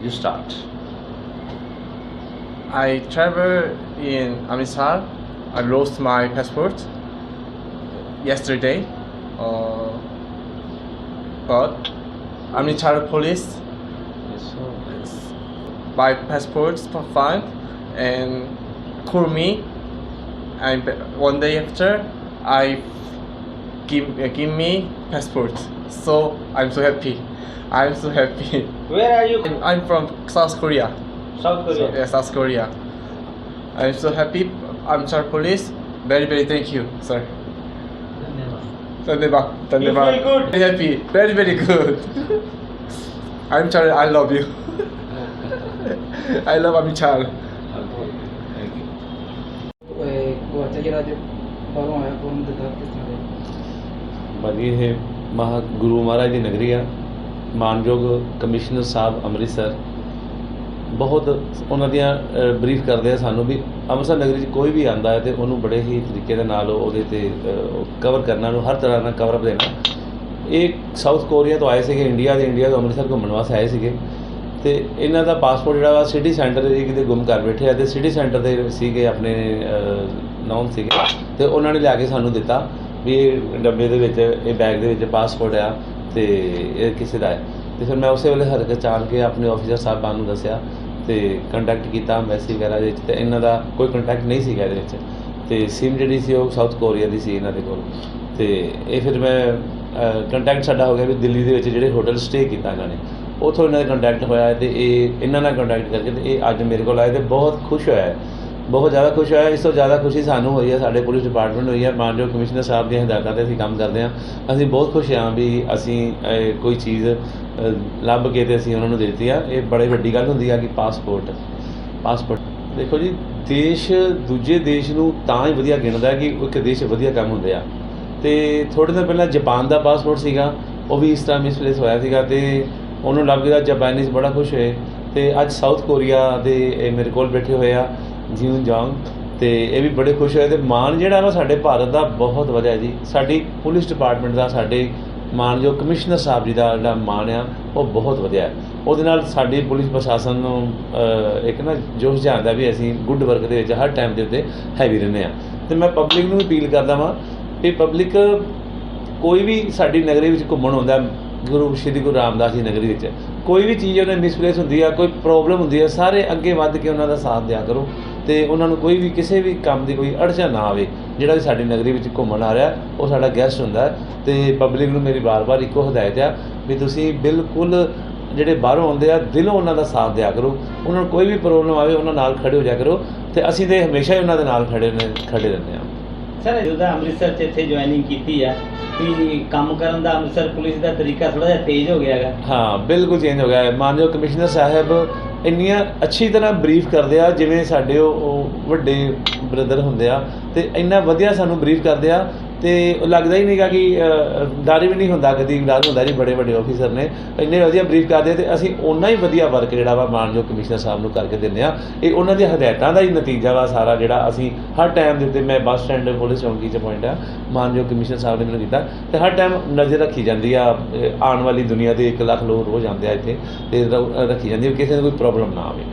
You start. I travel in Amritsar. I lost my passport yesterday. Uh, but Amritsar police Yes, my passport found and call me. And one day after, I give give me passport. So I'm so happy. I'm so happy. Where are you? I'm, I'm from South Korea. South Korea. Yeah, South Korea. I'm so happy. I'm Char Police. Very, very thank you, sir. Dhanyabad. Dhanyabad. You feel good? Very happy. Very, very good. I'm Char. I love you. I love Amichar. Okay. Thank you. ਭਾਜੀ, ਇਹ ਮਹਾ ਗੁਰੂ ਮਹਾਰਾਜ ਦੀ ਨਗਰੀ ਆ। ਮਾਨਯੋਗ commissioner Sahib Amritsar. ਬਹੁਤ ਉਹਨਾਂ ਦੀਆਂ brief ਕਰਦੇ ਆ ਸਾਨੂੰ ਵੀ ਅੰਮ੍ਰਿਤਸਰ ਨਗਰੀ 'ਚ ਕੋਈ ਵੀ ਆਂਦਾ ਹੈ ਤੇ ਉਹਨੂੰ ਬੜੇ ਹੀ ਤਰੀਕੇ ਦੇ ਨਾਲ ਉਹਦੇ ਤੇ ਕਵਰ ਕਰਨਾ, ਉਹਨੂੰ ਹਰ ਤਰ੍ਹਾਂ ਨਾਲ ਕਵਰ ਅਪ ਦੇਣਾ। ਇਹ ਸਾਊਥ ਕੋਰੀਆ ਤੋਂ ਆਏ ਸੀਗੇ ਇੰਡੀਆ ਦੇ ਇੰਡੀਆ ਤੋਂ ਅੰਮ੍ਰਿਤਸਰ ਘੁੰਮਣ ਵਾਸਤੇ ਆਏ ਸੀਗੇ। ਤੇ ਇਹਨਾਂ ਦਾ ਪਾਸਪੋਰਟ ਜਿਹੜਾ ਵਾ ਸਿਟੀ ਸੈਂਟਰ ਦੇ ਕਿਤੇ ਗੁੰਮ ਕਰ ਬੈਠੇ ਆ ਤੇ ਸਿਟੀ ਸੈਂਟਰ ਦੇ ਸੀਗੇ ਆਪਣੇ ਨੌਨ ਸੀਗੇ। ਤੇ ਉਹਨਾਂ ਨੇ ਲਿਆ ਕੇ ਸਾਨੂੰ ਦਿੱਤਾ। ਵੀ ਇਹ ਡੱਬੇ ਦੇ ਵਿੱਚ, ਇਹ ਬੈਗ ਦੇ ਵਿੱਚ ਪਾਸਪੋਰਟ ਆ ਤੇ ਇਹ ਕਿਸੇ ਦਾ ਹੈ। ਤੇ ਫਿਰ ਮੈਂ ਉਸੇ ਵੇਲੇ ਹਰਕਤ ਚਾਲ ਕੇ ਆਪਣੇ ਆਫੀਸਰ ਸਾਹਿਬਾਨ ਨੂੰ ਦੱਸਿਆ ਤੇ ਕੰਟੈਕਟ ਕੀਤਾ ਐਮਬੈਸੀ ਵਗੈਰਾ ਦੇ ਵਿੱਚ ਤੇ ਇਹਨਾਂ ਦਾ ਕੋਈ ਕੰਟੈਕਟ ਨਹੀਂ ਸੀਗਾ ਇਹਦੇ ਵਿੱਚ। ਤੇ ਸਿਮ ਜਿਹੜੀ ਸੀ ਉਹ ਸਾਊਥ ਕੋਰੀਆ ਦੀ ਸੀ ਇਹਨਾਂ ਦੇ ਕੋਲ। ਤੇ ਇਹ ਫਿਰ ਮੈਂ ਕੰਟੈਕਟ ਸਾਡਾ ਹੋ ਗਿਆ ਵੀ ਦਿੱਲੀ ਦੇ ਵਿੱਚ ਜਿਹੜੇ ਹੋਟਲ ਸਟੇ ਕੀਤਾ ਇਹਨਾਂ ਨੇ। ਉੱਥੋਂ ਇਹਨਾਂ ਦਾ ਕੰਟੈਕਟ ਹੋਇਆ ਤੇ ਇਹ, ਇਹਨਾਂ ਨਾਲ ਕੰਟੈਕਟ ਕਰਕੇ ਤੇ ਇਹ ਅੱਜ ਮੇਰੇ ਕੋਲ ਆਏ ਤੇ ਬਹੁਤ ਖੁਸ਼ ਹੋਇਆ। ਬਹੁਤ ਜ਼ਿਆਦਾ ਖੁਸ਼ ਹੋਇਆ। ਇਸ ਤੋਂ ਜ਼ਿਆਦਾ ਖੁਸ਼ੀ ਸਾਨੂੰ ਹੋਈ ਹੈ ਸਾਡੇ ਪੁਲਿਸ ਡਿਪਾਰਟਮੈਂਟ ਨੂੰ ਹੋਈ ਹੈ। ਮਾਨਯੋਗ ਕਮਿਸ਼ਨਰ ਸਾਹਿਬ ਦੀਆਂ ਹਦਾਇਤਾਂ ਤੇ ਅਸੀਂ ਕੰਮ ਕਰਦੇ ਹਾਂ। ਅਸੀਂ ਬਹੁਤ ਖੁਸ਼ ਹਾਂ ਵੀ ਅਸੀਂ ਅਹ, ਕੋਈ ਚੀਜ਼ ਲੱਭ ਕੇ ਤੇ ਅਸੀਂ ਉਹਨਾਂ ਨੂੰ ਦੇ ਦਿੱਤੀ ਆ। ਇਹ ਬੜੀ ਵੱਡੀ ਗੱਲ ਹੁੰਦੀ ਆ ਕਿ ਪਾਸਪੋਰਟ ਪਾਸਪੋਰਟ। ਦੇਖੋ ਜੀ ਦੇਸ਼ ਦੂਜੇ ਦੇਸ਼ ਨੂੰ ਤਾਂ ਹੀ ਵਧੀਆ ਗਿਣਦਾ ਕਿ ਇੱਕ ਦੇਸ਼ ਵਧੀਆ ਕੰਮ ਹੁੰਦੇ ਆ। ਤੇ ਥੋੜੇ ਦਿਨ ਪਹਿਲਾਂ ਜਾਪਾਨ ਦਾ ਪਾਸਪੋਰਟ ਸੀਗਾ। ਉਹ ਵੀ ਇਸ ਤਰ੍ਹਾਂ ਮਿਸਪਲੇਸ ਹੋਇਆ ਸੀਗਾ ਤੇ ਉਹਨੂੰ ਲੱਭ ਗਿਆ ਜਾਪਾਨੀਜ਼ ਬੜਾ ਖੁਸ਼ ਹੋਏ। ਤੇ ਅੱਜ ਸਾਊਥ ਕੋਰੀਆ ਦੇ ਇਹ ਮੇਰੇ ਕੋਲ ਬੈਠੇ ਹੋਏ ਆ। ਜਿਉਂ ਜੋਂਗ ਤੇ ਇਹ ਵੀ ਬੜੇ ਖੁਸ਼ ਹੋਏ ਤੇ ਮਾਨ ਜਿਹੜਾ ਨਾ ਸਾਡੇ ਭਾਰਤ ਦਾ ਬਹੁਤ ਵਧਿਆ ਜੀ। ਸਾਡੀ ਪੁਲਿਸ ਡਿਪਾਰਟਮੈਂਟ ਦਾ, ਸਾਡੇ ਮਾਨਯੋਗ ਕਮਿਸ਼ਨਰ ਸਾਹਿਬ ਜੀ ਦਾ ਜਿਹੜਾ ਮਾਣ ਆ, ਉਹ ਬਹੁਤ ਵਧਿਆ। ਉਹਦੇ ਨਾਲ ਸਾਡੀ ਪੁਲਿਸ ਪ੍ਰਸ਼ਾਸਨ ਨੂੰ ਇੱਕ ਨਾ ਜੋਸ਼ ਜਾਂਦਾ ਵੀ ਅਸੀਂ ਗੁੱਡ ਵਰਕ ਦੇ ਵਿੱਚ ਹਰ ਟਾਈਮ ਦੇ ਉੱਤੇ ਹੈਵੀ ਰਹਿੰਦੇ ਆ। ਤੇ ਮੈਂ ਪਬਲਿਕ ਨੂੰ ਵੀ ਅਪੀਲ ਕਰਦਾ ਵਾਂ ਵੀ ਪਬਲਿਕ ਕੋਈ ਵੀ ਸਾਡੀ ਨਗਰੀ ਵਿੱਚ ਘੁੰਮਣ ਆਉਂਦਾ, ਗੁਰੂ, ਸ਼੍ਰੀ ਗੁਰੂ ਰਾਮਦਾਸ ਜੀ ਨਗਰੀ ਵਿੱਚ, ਕੋਈ ਵੀ ਚੀਜ਼ ਉਹਨੇ ਮਿਸਪਲੇਸ ਹੁੰਦੀ ਆ, ਕੋਈ ਪ੍ਰੋਬਲਮ ਹੁੰਦੀ ਆ, ਸਾਰੇ ਅੱਗੇ ਵੱਧ ਕੇ ਉਹਨਾਂ ਦਾ ਸਾਥ ਦਿਆ ਕਰੋ। ਤੇ ਉਹਨਾਂ ਨੂੰ ਕੋਈ ਵੀ ਕਿਸੇ ਵੀ ਕੰਮ ਦੀ ਕੋਈ ਅੜਚਨ ਨਾ ਆਵੇ ਜਿਹੜਾ ਵੀ ਸਾਡੀ ਨਗਰੀ ਵਿੱਚ ਘੁੰਮਣ ਆ ਰਿਹਾ ਉਹ ਸਾਡਾ ਗੈਸਟ ਹੁੰਦਾ ਤੇ ਪਬਲਿਕ ਨੂੰ ਮੇਰੀ ਵਾਰ-ਵਾਰ ਇੱਕੋ ਹਦਾਇਤ ਆ ਵੀ ਤੁਸੀਂ ਬਿਲਕੁਲ ਜਿਹੜੇ ਬਾਹਰੋਂ ਆਉਂਦੇ ਆ ਦਿਲੋਂ ਉਹਨਾਂ ਦਾ ਸਾਥ ਦਿਆ ਕਰੋ। ਉਹਨਾਂ ਨੂੰ ਕੋਈ ਵੀ ਪ੍ਰੋਬਲਮ ਆਵੇ ਉਹਨਾਂ ਨਾਲ ਖੜੇ ਹੋ ਜਾ ਕਰੋ। ਤੇ ਅਸੀਂ ਤੇ ਹਮੇਸ਼ਾ ਹੀ ਉਹਨਾਂ ਦੇ ਨਾਲ ਖੜੇ ਨੇ ਖੜੇ ਰਹਿੰਦੇ ਹਾਂ। ਸਰ ਜਦੋਂ ਅੰਮ੍ਰਿਤਸਰ ਚ ਇੱਥੇ ਜੁਆਇਨਿੰਗ ਕੀਤੀ ਆ। ਵੀ ਕੰਮ ਕਰਨ ਦਾ ਅੰਮ੍ਰਿਤਸਰ ਪੁਲਿਸ ਦਾ ਤਰੀਕਾ ਥੋੜਾ ਜਿਹਾ ਤੇਜ਼ ਹੋ ਗਿਆ ਹੈਗਾ। ਹਾਂ ਬਿਲਕੁਲ ਚੇਂਜ ਹੋ ਗਿਆ ਹੈ। ਮਾਨਯੋਗ ਕਮਿਸ਼ਨਰ ਸਾਹਿਬ ਇੰਨੀਆਂ ਅੱਛੀ ਤਰ੍ਹਾਂ ਬਰੀਫ ਕਰਦੇ ਆ, ਜਿਵੇਂ ਸਾਡੇ ਉਹ ਉਹ ਵੱਡੇ ਬ੍ਰਦਰ ਹੁੰਦੇ ਆ, ਤੇ ਇੰਨਾ ਵਧੀਆ ਸਾਨੂੰ ਬਰੀਫ ਕਰਦੇ ਆ ਅਤੇ ਲੱਗਦਾ ਹੀ ਨਹੀਂਗਾ ਕਿ ਡਰ ਵੀ ਨਹੀਂ ਹੁੰਦਾ, ਕਦੀ ਡਰ ਹੁੰਦਾ ਜੀ ਬੜੇ ਵੱਡੇ ਆਫੀਸਰ ਨੇ। ਇੰਨੇ ਵਧੀਆ ਬਰੀਫ ਕਰਦੇ ਆ ਤੇ ਅਸੀਂ ਓਨਾ ਹੀ ਵਧੀਆ ਵਰਕ ਜਿਹੜਾ ਵਾ ਮਾਨਯੋਗ ਕਮਿਸ਼ਨਰ ਸਾਹਿਬ ਨੂੰ ਕਰਕੇ ਦਿੰਦੇ ਆ। ਇਹ ਉਹਨਾਂ ਦੀਆਂ ਹਦਾਇਤਾਂ ਦਾ ਹੀ ਨਤੀਜਾ ਵਾ ਸਾਰਾ ਜਿਹੜਾ ਅਸੀਂ ਹਰ ਟਾਈਮ ਦੇ ਉੱਤੇ ਮੈਂ ਬੱਸ ਸਟੈਂਡ ਪੁਲਿਸ ਚੌਂਕੀ 'ਚ ਪੁਆਇੰਟ ਆ, ਮਾਨਯੋਗ ਕਮਿਸ਼ਨਰ ਸਾਹਿਬ ਨੇ ਮੈਨੂੰ ਕੀਤਾ ਤੇ ਹਰ ਟਾਈਮ ਨਜ਼ਰ ਰੱਖੀ ਜਾਂਦੀ ਆ ਆਉਣ ਵਾਲੀ ਦੁਨੀਆ ਦੇ 1 ਲੱਖ ਲੋਕ ਰੋਜ਼ ਆਉਂਦੇ ਆ ਇੱਥੇ ਤੇ ਰੱਖੀ ਜਾਂਦੀ ਆ, ਕਿਸੇ ਨੂੰ ਕੋਈ ਪ੍ਰੋਬਲਮ ਨਾ ਆਵੇ।